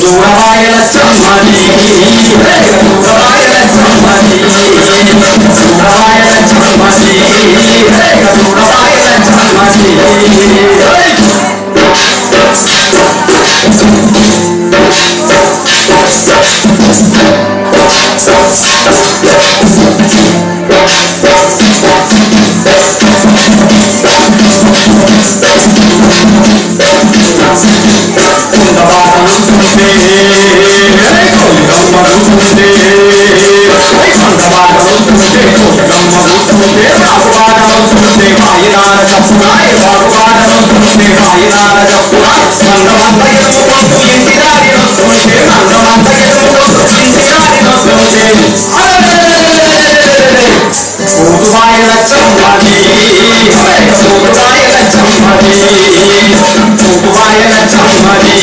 दुआयल चमनी दुआयल దూరమాయల చమ్మని దూరమాయల చమ్మని దూరమాయల చమ్మని దూరమాయల చమ్మని పూతువాయల చమ్మని పూతువాయల చమ్మని పూతువాయల చమ్మని పూతువాయల చమ్మని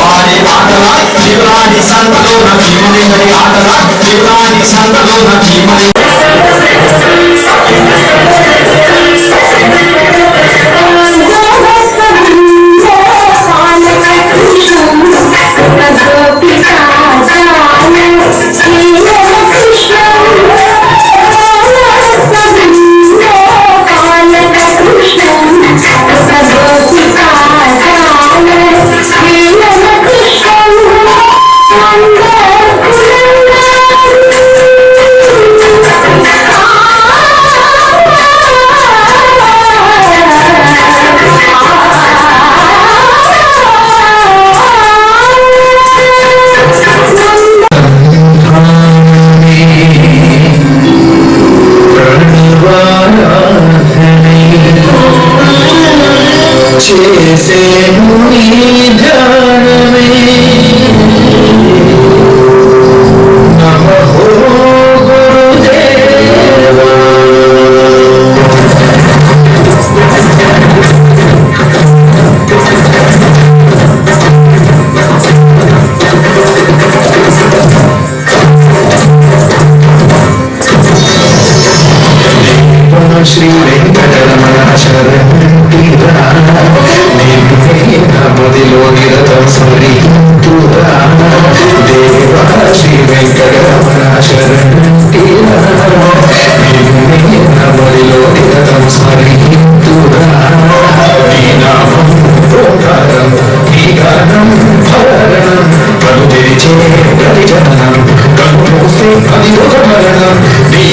వారి ఆటల శివరాణి సంతలోన భీమలింగడి ఆటల శివరాణి సంతలోన భీమలి చేసేను. నీ నమదిలో నిరతం స్మరింతురా దేవా శ్రీ వెంకటరమణ శరణిరా నమదిలో నిరతం స్మరింతురా నీ నామం నీ భరణం కను తెరిచే కను మూస్తే అది ఒక మరణం నీ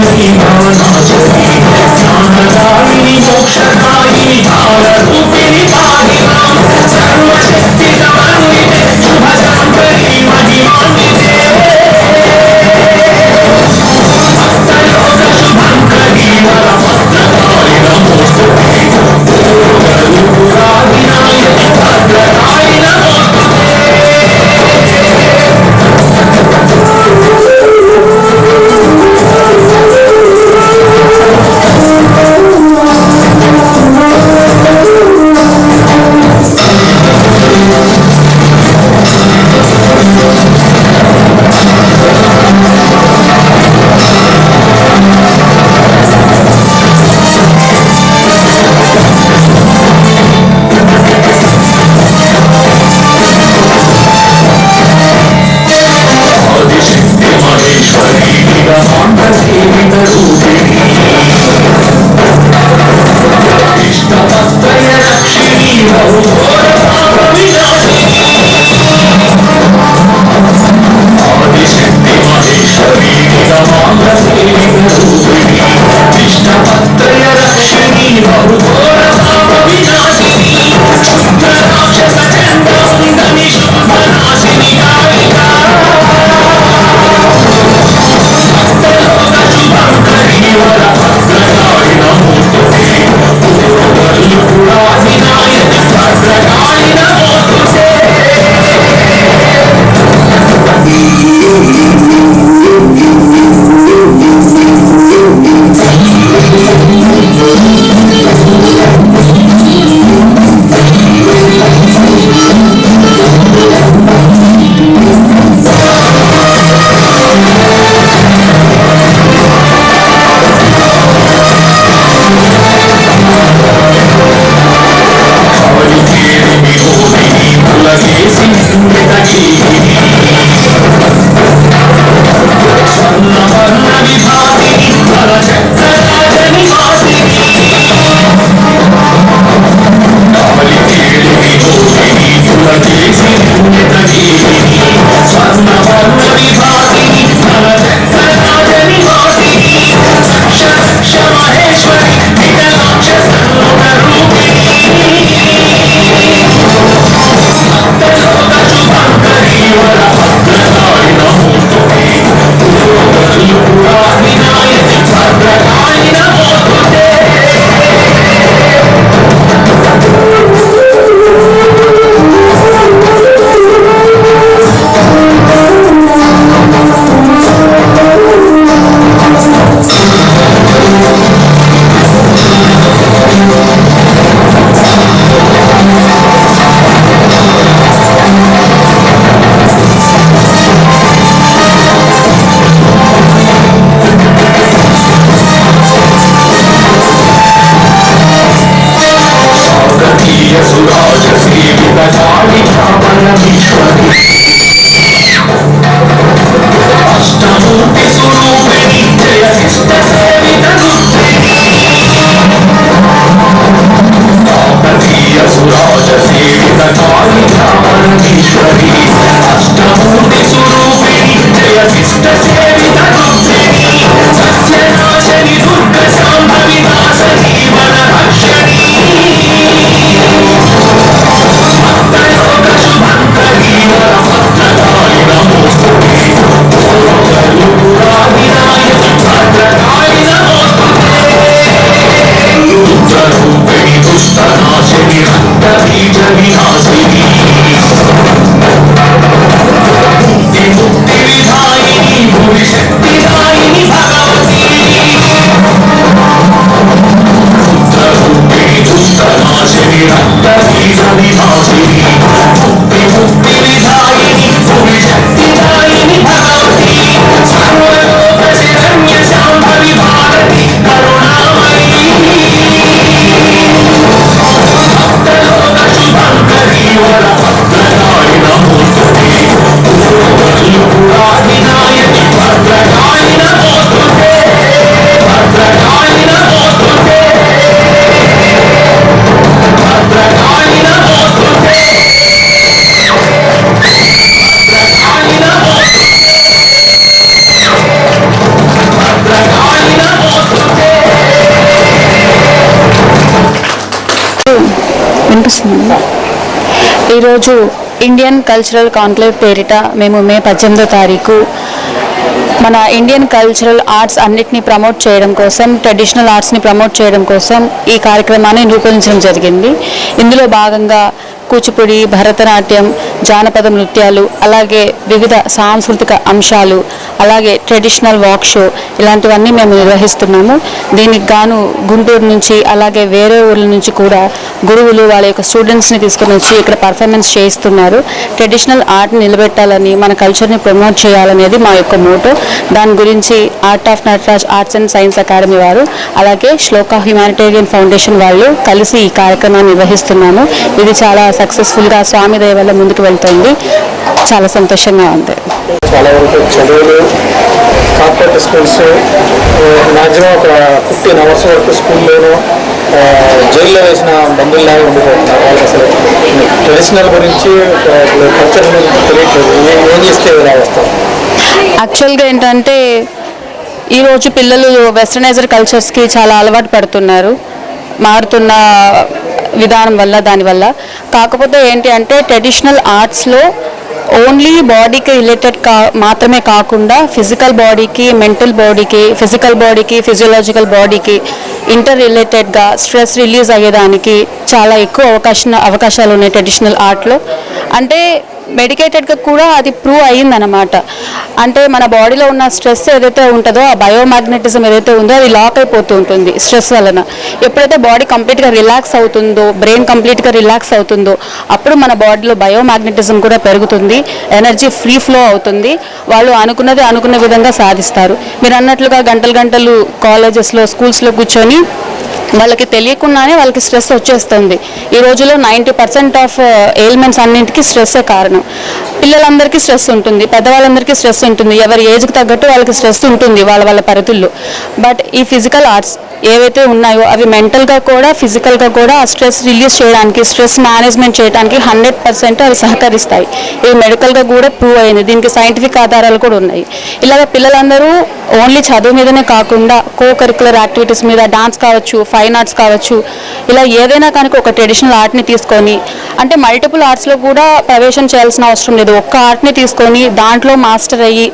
శ్రీ భవనాథ జ్ఞానదాయిని మోక్షదాయిని ఈరోజు ఇండియన్ కల్చరల్ కాన్క్లేవ్ పేరిట మేము మే పద్దెనిమిదో తారీఖు మన ఇండియన్ కల్చరల్ ఆర్ట్స్ అన్నిటిని ప్రమోట్ చేయడం కోసం ట్రెడిషనల్ ఆర్ట్స్ని ప్రమోట్ చేయడం కోసం ఈ కార్యక్రమాన్ని రూపొందించడం జరిగింది. ఇందులో భాగంగా కూచిపూడి భరతనాట్యం జానపద నృత్యాలు అలాగే వివిధ సాంస్కృతిక అంశాలు అలాగే ట్రెడిషనల్ వాక్ షో ఇలాంటివన్నీ మేము నిర్వహిస్తున్నాము. దీనికి గాను గుంటూరు నుంచి అలాగే వేరే ఊర్ల నుంచి కూడా గురువులు వాళ్ళ యొక్క స్టూడెంట్స్ని తీసుకుని వచ్చి ఇక్కడ పర్ఫార్మెన్స్ చేయిస్తున్నారు. ట్రెడిషనల్ ఆర్ట్ని నిలబెట్టాలని మన కల్చర్ని ప్రమోట్ చేయాలనేది మా యొక్క మోటో దాని గురించి art of Nataraj arts and science academy వారు అలాగే శ్లోక హ్యుమానిటేరియన్ ఫౌండేషన్ వాళ్ళు కలిసి ఈ కార్యక్రమాన్ని నిర్వహిస్తున్నాము. ఇది చాలా సక్సెస్ఫుల్గా స్వామి దయ వల్ల ముందుకు వెళ్తుంది. చాలా సంతోషంగా ఉంది. చాలా వరకు చదువులు కార్పొరేట్ స్కూల్స్ మ్యాక్సిమం ఒక ఫిఫ్టీన్ అవర్స్ వరకు స్కూల్లోనూ ఆ, జైల్లో వేసిన బంధువులాగా ఉండిపోతున్నారు. వాళ్ళకి అసలు ట్రెడిషనల్ గురించి కల్చర్ గురించి తెలియట్లేదు. ఏ- చేస్తే ఇలా వస్తారు యాక్చువల్గా ఏంటంటే ఈరోజు పిల్లలు వెస్టర్నైజర్ కల్చర్స్కి చాలా అలవాటు పడుతున్నారు. మారుతున్న విధానం వల్ల దానివల్ల కాకపోతే ఏంటి అంటే ట్రెడిషనల్ ఆర్ట్స్లో ఓన్లీ బాడీకి రిలేటెడ్ కా మాత్రమే కాకుండా ఫిజికల్ బాడీకి మెంటల్ బాడీకి ఫిజికల్ బాడీకి ఫిజియోలాజికల్ బాడీకి ఇంటర్ రిలేటెడ్గా స్ట్రెస్ రిలీజ్ అయ్యేదానికి చాలా ఎక్కువ అవకాశ అవకాశాలు ఉన్నాయి ట్రెడిషనల్ ఆర్ట్లో అంటే మెడికేటెడ్గా కూడా అది ప్రూవ్ అయ్యిందనమాట అంటే మన బాడీలో ఉన్న స్ట్రెస్ ఏదైతే ఉంటుందో ఆ బయోమాగ్నెటిజం ఏదైతే ఉందో అది లాక్ అయిపోతూ ఉంటుంది స్ట్రెస్ వలన. ఎప్పుడైతే బాడీ కంప్లీట్గా రిలాక్స్ అవుతుందో బ్రెయిన్ కంప్లీట్గా రిలాక్స్ అవుతుందో అప్పుడు మన బాడీలో బయోమాగ్నెటిజం కూడా పెరుగుతుంది ఎనర్జీ ఫ్రీ ఫ్లో అవుతుంది. వాళ్ళు అనుకున్నది అనుకున్న విధంగా సాధిస్తారు. మీరు అన్నట్లుగా గంటలు గంటలు కాలేజెస్లో స్కూల్స్లో కూర్చొని వాళ్ళకి తెలియకుండానే వాళ్ళకి స్ట్రెస్ వచ్చేస్తుంది. ఈ రోజులో నైంటీ పర్సెంట్ ఆఫ్ ఎయిల్మెంట్స్ అన్నింటికి స్ట్రెస్సే కారణం. పిల్లలందరికీ స్ట్రెస్ ఉంటుంది పెద్దవాళ్ళందరికీ స్ట్రెస్ ఉంటుంది ఎవరి ఏజ్కి తగ్గట్టు వాళ్ళకి స్ట్రెస్ ఉంటుంది వాళ్ళ వాళ్ళ పరిధుల్లో. బట్ ఈ ఫిజికల్ ఆర్ట్స్ ఏవైతే ఉన్నాయో అవి మెంటల్గా కూడా ఫిజికల్గా కూడా ఆ స్ట్రెస్ రిలీజ్ చేయడానికి స్ట్రెస్ మేనేజ్మెంట్ చేయడానికి హండ్రెడ్ పర్సెంట్ అవి సహకరిస్తాయి. ఇది మెడికల్గా కూడా ప్రూవ్ అయింది దీనికి సైంటిఫిక్ ఆధారాలు కూడా ఉన్నాయి. ఇలాగ పిల్లలందరూ ఓన్లీ చదువు మీదనే కాకుండా కో కరికులర్ యాక్టివిటీస్ మీద డాన్స్ కావచ్చు ఫైన్ ఆర్ట్స్ కావచ్చు ఇలా ఏదైనా కనుక ఒక ట్రెడిషనల్ ఆర్ట్ని తీసుకొని అంటే మల్టిపుల్ ఆర్ట్స్లో కూడా ప్రవేశం చేయాల్సిన అవసరం లేదు. ఒక్క ఆర్ట్ని తీసుకొని దాంట్లో మాస్టర్ అయ్యి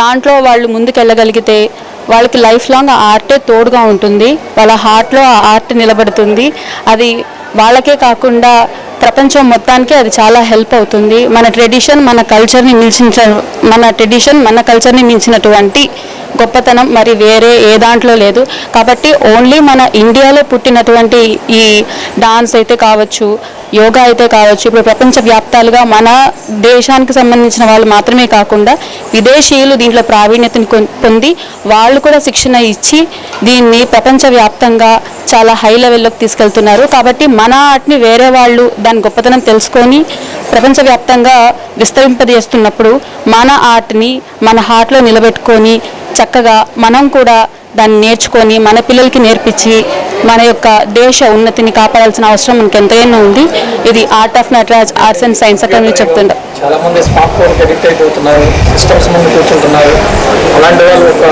దాంట్లో వాళ్ళు ముందుకెళ్ళగలిగితే వాళ్ళకి లైఫ్ లాంగ్ ఆ ఆర్టే తోడుగా ఉంటుంది. వాళ్ళ హార్ట్లో ఆ ఆర్ట్ నిలబడుతుంది. అది వాళ్ళకే కాకుండా ప్రపంచం మొత్తానికి అది చాలా హెల్ప్ అవుతుంది. మన ట్రెడిషన్ మన కల్చర్ని మించిన మన ట్రెడిషన్ మన కల్చర్ని మించినటువంటి గొప్పతనం మరి వేరే ఏ దాంట్లో లేదు. కాబట్టి ఓన్లీ మన ఇండియాలో పుట్టినటువంటి ఈ డాన్స్ అయితే కావచ్చు యోగా అయితే కావచ్చు ఇప్పుడు ప్రపంచ వ్యాప్తాలుగా మన దేశానికి సంబంధించిన వాళ్ళు మాత్రమే కాకుండా విదేశీయులు దీంట్లో ప్రావీణ్యతను పొంది వాళ్ళు కూడా శిక్షణ ఇచ్చి దీన్ని ప్రపంచవ్యాప్తంగా చాలా హై లెవెల్లోకి తీసుకెళ్తున్నారు. కాబట్టి మన ఆర్ట్ని వేరే వాళ్ళు దాని గొప్పతనం తెలుసుకొని ప్రపంచవ్యాప్తంగా విస్తరింపజేస్తున్నప్పుడు మన ఆర్ట్ని మన హార్ట్లో నిలబెట్టుకొని చక్కగా మనం కూడా దాన్ని నేర్చుకొని మన పిల్లలకి నేర్పించి మన యొక్క దేశ ఉన్నతిని కాపాడాల్సిన అవసరం మనకి ఎంతైనా ఉంది. ఇది art of Nataraj arts and science academy చెప్తుండ చాలా మంది స్మార్ట్ ఫోన్కి అడిక్ట్ అయిపోతున్నారు సిస్టమ్స్ ముందు కూర్చుంటున్నారు. అలాంటి వాళ్ళు ఒక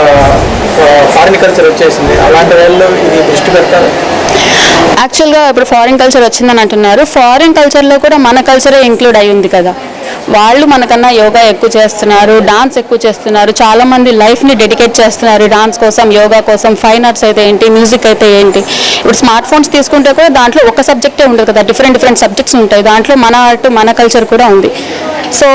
ఫారిన్ కల్చర్ వచ్చేసింది. అలాంటి వాళ్ళు ఇది దృష్టి పెడతారు? యాక్చువల్గా ఇప్పుడు ఫారిన్ కల్చర్ వచ్చిందని అంటున్నారు. ఫారిన్ కల్చర్లో కూడా మన కల్చరే ఇంక్లూడ్ అయి ఉంది కదా. వాళ్ళు మనకన్నా యోగా ఎక్కువ చేస్తున్నారు డాన్స్ ఎక్కువ చేస్తున్నారు. చాలా మంది లైఫ్ని డెడికేట్ చేస్తున్నారు డాన్స్ కోసం యోగా కోసం ఫైన్ ఆర్ట్స్ అయితే ఏంటి మ్యూజిక్ అయితే ఏంటి. ఇప్పుడు స్మార్ట్ ఫోన్స్ తీసుకుంటే కూడా దాంట్లో ఒక సబ్జెక్టే ఉండదు కదా డిఫరెంట్ డిఫరెంట్ సబ్జెక్ట్స్ ఉంటాయి. దాంట్లో మన ఆర్ట్ మన కల్చర్ కూడా ఉంది. సో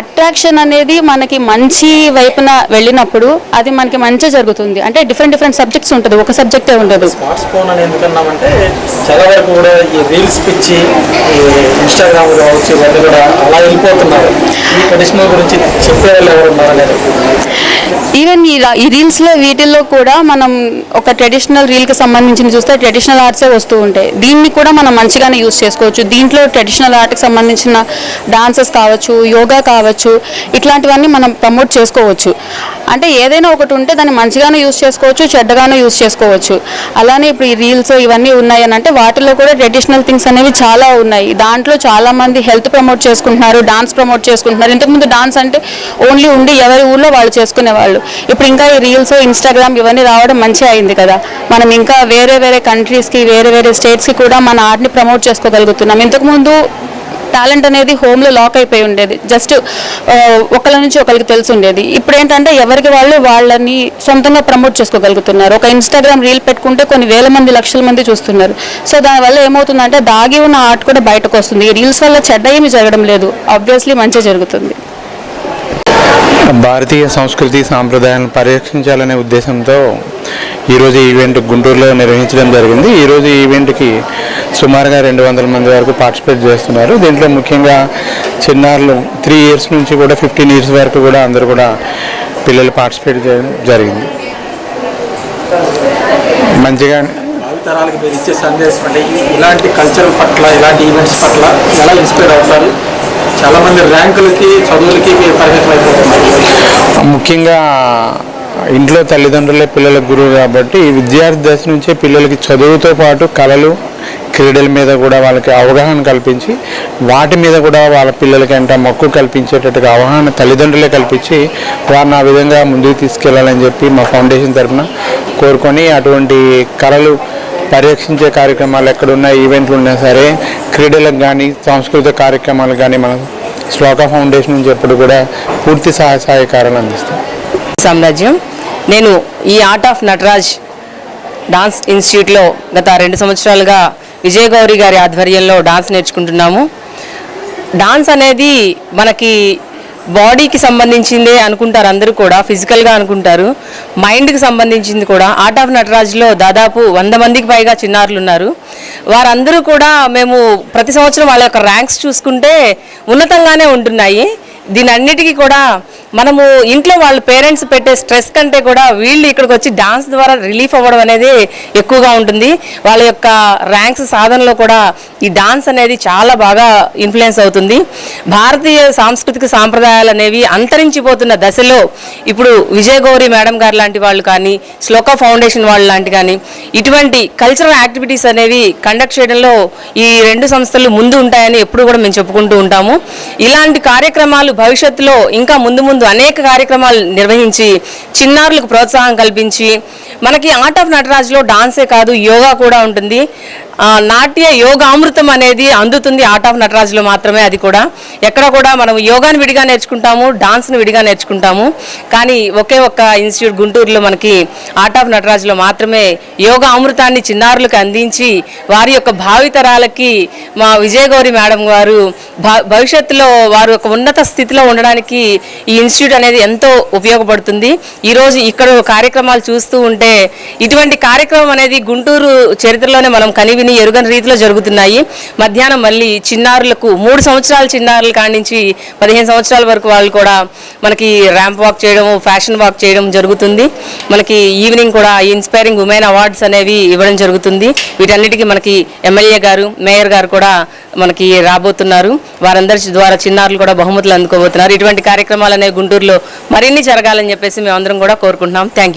అట్రాక్షన్ అనేది మనకి మంచి వైపున వెళ్ళినప్పుడు అది మనకి మంచి జరుగుతుంది. అంటే డిఫరెంట్ డిఫరెంట్ సబ్జెక్ట్స్ ఉంటుంది. ఒక సబ్జెక్టే ఉండదు. స్మార్ట్ ఫోన్ అని ఎందుకన్నామంటే చాలా వరకు కూడా ఈ రీల్స్ పిచ్చి ఇన్స్టాగ్రామ్ కావచ్చు ఇవన్నీ కూడా అలా వెళ్ళిపోతున్నారు. ఈ ట్రెడిషనల్ గురించి చెప్పే వాళ్ళు ఎవరు ఈవెన్ ఈ ఈ రీల్స్లో వీటిల్లో కూడా మనం ఒక ట్రెడిషనల్ రీల్కి సంబంధించిన చూస్తే ట్రెడిషనల్ ఆర్ట్సే వస్తూ ఉంటాయి. దీన్ని కూడా మనం మంచిగానే యూస్ చేసుకోవచ్చు. దీంట్లో ట్రెడిషనల్ ఆర్ట్కి సంబంధించిన డాన్సెస్ కావచ్చు యోగా కావచ్చు ఇట్లాంటివన్నీ మనం ప్రమోట్ చేసుకోవచ్చు. అంటే ఏదైనా ఒకటి ఉంటే దాన్ని మంచిగానూ యూస్ చేసుకోవచ్చు చెడ్డగానూ యూస్ చేసుకోవచ్చు. అలానే ఇప్పుడు ఈ రీల్స్ ఇవన్నీ ఉన్నాయి అని అంటే వాటిలో కూడా ట్రెడిషనల్ థింగ్స్ అనేవి చాలా ఉన్నాయి. దాంట్లో చాలామంది హెల్త్ ప్రమోట్ చేసుకుంటున్నారు డాన్స్ ప్రమోట్ చేసుకుంటున్నారు. ఇంతకుముందు డాన్స్ అంటే ఓన్లీ ఉండి ఎవరి ఊళ్ళో వాళ్ళు చేసుకునేవాళ్ళు. ఇప్పుడు ఇంకా ఈ రీల్స్ ఇన్స్టాగ్రామ్ ఇవన్నీ రావడం మంచిగా అయింది కదా. మనం ఇంకా వేరే వేరే కంట్రీస్కి వేరే వేరే స్టేట్స్కి కూడా మన ఆర్ట్ని ప్రమోట్ చేసుకోగలుగుతున్నాం. ఇంతకుముందు టాలెంట్ అనేది హోమ్లో లాక్ అయిపోయి ఉండేది. జస్ట్ ఒకళ్ళ నుంచి ఒకరికి తెలిసి ఉండేది. ఇప్పుడు ఏంటంటే ఎవరికి వాళ్ళు వాళ్ళని సొంతంగా ప్రమోట్ చేసుకోగలుగుతున్నారు. ఒక ఇన్స్టాగ్రామ్ రీల్ పెట్టుకుంటే కొన్ని వేల మంది లక్షల మంది చూస్తున్నారు. సో దానివల్ల ఏమవుతుందంటే దాగి ఉన్న ఆర్ట్ కూడా బయటకు వస్తుంది. ఈ రీల్స్ వల్ల చెడ్డ ఏమీ జరగడం లేదు. ఆబ్వియస్లీ మంచి జరుగుతుంది. భారతీయ సంస్కృతి సాంప్రదాయాలను పరిరక్షించాలనే ఉద్దేశంతో ఈరోజు ఈవెంట్ గుంటూరులో నిర్వహించడం జరిగింది. ఈరోజు ఈవెంట్కి సుమారుగా రెండు వందల మంది వరకు పార్టిసిపేట్ చేస్తున్నారు. దీంట్లో ముఖ్యంగా చిన్నారులు త్రీ ఇయర్స్ నుంచి కూడా ఫిఫ్టీన్ ఇయర్స్ వరకు కూడా అందరూ కూడా పిల్లలు పార్టిసిపేట్ చేయడం జరిగింది. మంచిగా మీరు ఇచ్చే సందేశం అంటే ఇలాంటి కల్చర్ పట్ల ఇలాంటి ఈవెంట్స్ పట్ల ఎలా ఇన్స్పైర్ అవుతారు? చాలా మంది ర్యాంకులకి చదువులకి పరిమితం అయిపోతున్నారు. ముఖ్యంగా ఇంట్లో తల్లిదండ్రులే పిల్లలకు గురువు కాబట్టి ఈ విద్యార్థి దశ నుంచే పిల్లలకి చదువుతో పాటు కళలు క్రీడల మీద కూడా వాళ్ళకి అవగాహన కల్పించి వాటి మీద కూడా వాళ్ళ పిల్లలకి అంట మక్కువ కల్పించేటట్టుగా అవగాహన తల్లిదండ్రులే కల్పించి వారిని ఆ విధంగా ముందుకు తీసుకెళ్ళాలని చెప్పి మా ఫౌండేషన్ తరఫున కోరుకొని అటువంటి కళలు పర్యవేక్షించే కార్యక్రమాలు ఎక్కడున్నా ఈవెంట్లు ఉన్నా సరే క్రీడలకు కానీ సాంస్కృతిక కార్యక్రమాలకు కానీ మనం శ్లోక ఫౌండేషన్ నుంచి ఎప్పుడు కూడా పూర్తి సహాయ సహకారాలు అందిస్తాం. సామ్రాజ్యం నేను ఈ ఆర్ట్ ఆఫ్ నటరాజ్ డాన్స్ ఇన్స్టిట్యూట్లో గత రెండు సంవత్సరాలుగా విజయగౌరి గారి ఆధ్వర్యంలో డాన్స్ నేర్చుకుంటున్నాము. డాన్స్ అనేది మనకి బాడీకి సంబంధించిందే అనుకుంటారు అందరూ కూడా ఫిజికల్గా అనుకుంటారు. మైండ్కి సంబంధించింది కూడా. ఆర్ట్ ఆఫ్ నటరాజ్లో దాదాపు వంద మందికి పైగా చిన్నారులు ఉన్నారు. వారందరూ కూడా మేము ప్రతి సంవత్సరం వాళ్ళ యొక్క ర్యాంక్స్ చూసుకుంటే ఉన్నతంగానే ఉంటున్నాయి. దీని అన్నిటికీ కూడా మనము ఇంట్లో వాళ్ళ పేరెంట్స్ పెట్టే స్ట్రెస్ కంటే కూడా వీళ్ళు ఇక్కడికి వచ్చి డాన్స్ ద్వారా రిలీఫ్ అవ్వడం అనేది ఎక్కువగా ఉంటుంది. వాళ్ళ యొక్క ర్యాంక్స్ సాధనలో కూడా ఈ డాన్స్ అనేది చాలా బాగా ఇన్ఫ్లుయెన్స్ అవుతుంది. భారతీయ సాంస్కృతిక సాంప్రదాయాలు అనేవి అంతరించిపోతున్న దశలో ఇప్పుడు విజయ గౌరి మేడం గారు లాంటి వాళ్ళు కానీ శ్లోక ఫౌండేషన్ వాళ్ళు లాంటి కానీ ఇటువంటి కల్చరల్ యాక్టివిటీస్ అనేవి కండక్ట్ చేయడంలో ఈ రెండు సంస్థలు ముందు ఉంటాయని ఎప్పుడు కూడా మేము చెప్పుకుంటూ ఉంటాము. ఇలాంటి కార్యక్రమాలు భవిష్యత్తులో ఇంకా ముందు ముందు అనేక కార్యక్రమాలు నిర్వహించి చిన్నారులకు ప్రోత్సాహం కల్పించి మనకి ఆర్ట్ ఆఫ్ నటరాజ్లో డాన్సే కాదు యోగా కూడా ఉంటుంది. నాట్య యోగామృతం అనేది అందుతుంది ఆర్ట్ ఆఫ్ నటరాజులు మాత్రమే అది కూడా. ఎక్కడ కూడా మనం యోగాని విడిగా నేర్చుకుంటాము డాన్స్ని విడిగా నేర్చుకుంటాము. కానీ ఒకే ఒక్క ఇన్స్టిట్యూట్ గుంటూరులో మనకి ఆర్ట్ ఆఫ్ నటరాజులు మాత్రమే యోగా అమృతాన్ని చిన్నారులకు అందించి వారి యొక్క భావితరాలకి మా విజయగౌరి మేడం గారు భ- భవిష్యత్తులో వారు ఒక ఉన్నత స్థితిలో ఉండడానికి ఈ ఇన్స్టిట్యూట్ అనేది ఎంతో ఉపయోగపడుతుంది. ఈరోజు ఇక్కడ కార్యక్రమాలు చూస్తూ ఉంటే ఇటువంటి కార్యక్రమం అనేది గుంటూరు చరిత్రలోనే మనం కనివిని ఎరుగని రీతిలో జరుగుతున్నాయి. మధ్యాహ్నం మళ్ళీ చిన్నారులకు మూడు సంవత్సరాల చిన్నారుల కాడించి నుంచి పదిహేను సంవత్సరాల వరకు వాళ్ళు కూడా మనకి ర్యాంప్ వాక్ చేయడం ఫ్యాషన్ వాక్ చేయడం జరుగుతుంది. మనకి ఈవినింగ్ కూడా ఇన్స్పైరింగ్ ఉమెన్ అవార్డ్స్ అనేవి ఇవ్వడం జరుగుతుంది. వీటన్నిటికీ మనకి ఎమ్మెల్యే గారు మేయర్ గారు కూడా మనకి రాబోతున్నారు. వారందరి ద్వారా చిన్నారులు కూడా బహుమతులు అందుకోబోతున్నారు. ఇటువంటి కార్యక్రమాలు అనేవి గుంటూరులో మరిన్ని జరగాలని చెప్పేసి మేమందరం కూడా కోరుకుంటున్నాం. Thank you